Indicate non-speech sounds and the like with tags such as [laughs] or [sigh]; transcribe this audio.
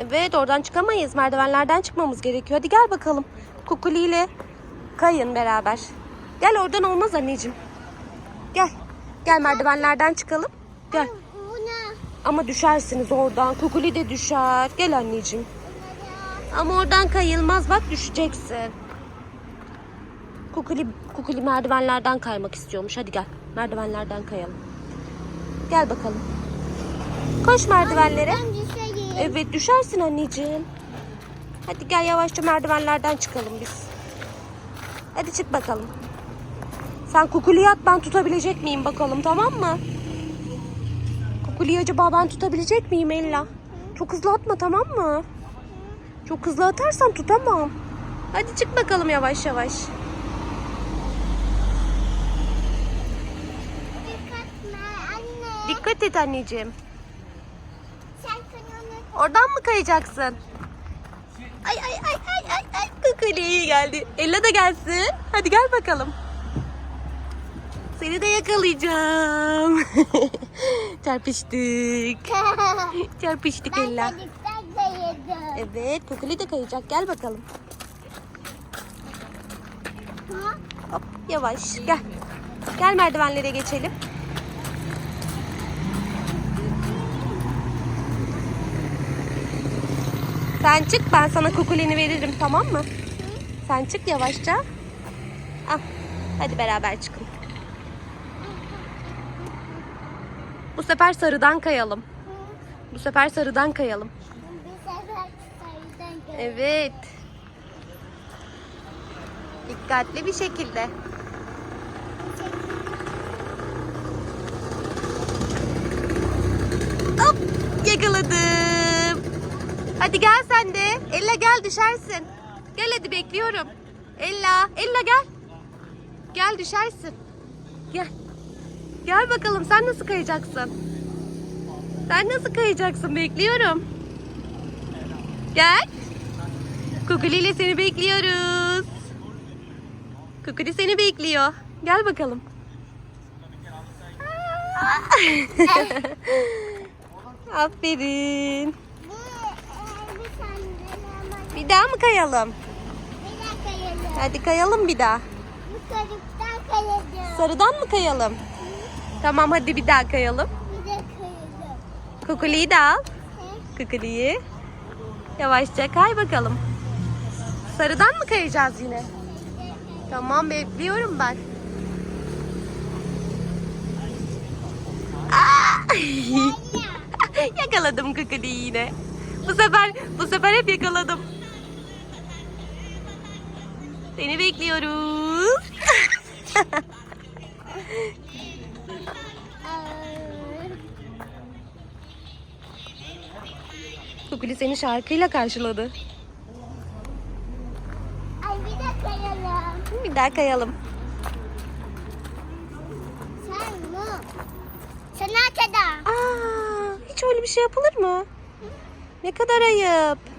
Evet oradan çıkamayız. Merdivenlerden çıkmamız gerekiyor. Hadi gel bakalım. Kukuli ile kayın beraber. Gel oradan olmaz anneciğim. Gel. Gel merdivenlerden çıkalım. Gel. Ama düşersiniz oradan. Kukuli de düşer. Gel anneciğim. Ama oradan kayılmaz. Bak düşeceksin. Kukuli, kukuli merdivenlerden kaymak istiyormuş. Hadi gel. Merdivenlerden kayalım. Gel bakalım. Koş merdivenlere. Evet düşersin anneciğim. Hadi gel yavaşça merdivenlerden çıkalım biz. Hadi çık bakalım. Sen kukuliyi at ben tutabilecek miyim bakalım tamam mı? Kukuliyi acaba ben tutabilecek miyim Ella? Çok hızlı atma tamam mı? Çok hızlı atarsan tutamam. Hadi çık bakalım yavaş yavaş. Dikkat et anneciğim. Oradan mı kayacaksın? Ay ay ay ay ay ay Kukuli iyi geldi. Ella da gelsin. Hadi gel bakalım. Seni de yakalayacağım. [laughs] Çarpıştık. [laughs] Çarpıştık Ben Ella. Evet Kukuli de kayacak. Gel bakalım. Hop yavaş gel. Gel merdivenlere geçelim. Sen çık ben sana kukulini veririm tamam mı? Sen çık yavaşça. Al. Hadi beraber çıkın. Bu sefer sarıdan kayalım. Bu sefer sarıdan kayalım. Bir sefer sayıdan gel. Evet. Dikkatli bir şekilde. Hop yakaladım. Hadi gel sen de. Ella gel düşersin. Gel hadi bekliyorum. Ella, Ella gel. Gel düşersin. Gel. Gel bakalım sen nasıl kayacaksın? Sen nasıl kayacaksın bekliyorum. Gel. Kukuli ile seni bekliyoruz. Kukuli seni bekliyor. Gel bakalım. [laughs] Aferin. Bu e, bir sandalye Bir daha mı kayalım? Bir dakika yedim. Hadi kayalım bir daha. Bu çocuktan kayacağım. Sarıdan mı kayalım? Tamam hadi bir daha kayalım. Bir de kayacağım. Kukuliyi de al. Kukuliyi. Yavaşça kay bakalım. Sarıdan mı kayacağız yine? Tamam bekliyorum ben. [laughs] Yakaladım Kukuliyi yine. Bu sefer bu sefer hep yakaladım. Seni bekliyoruz. [laughs] Kukuli seni şarkıyla karşıladı. Ay bir de kayalım. Bir daha kayalım. Sen mi? Sen nerede? Aa, hiç öyle bir şey yapılır mı? Ne kadar ayıp.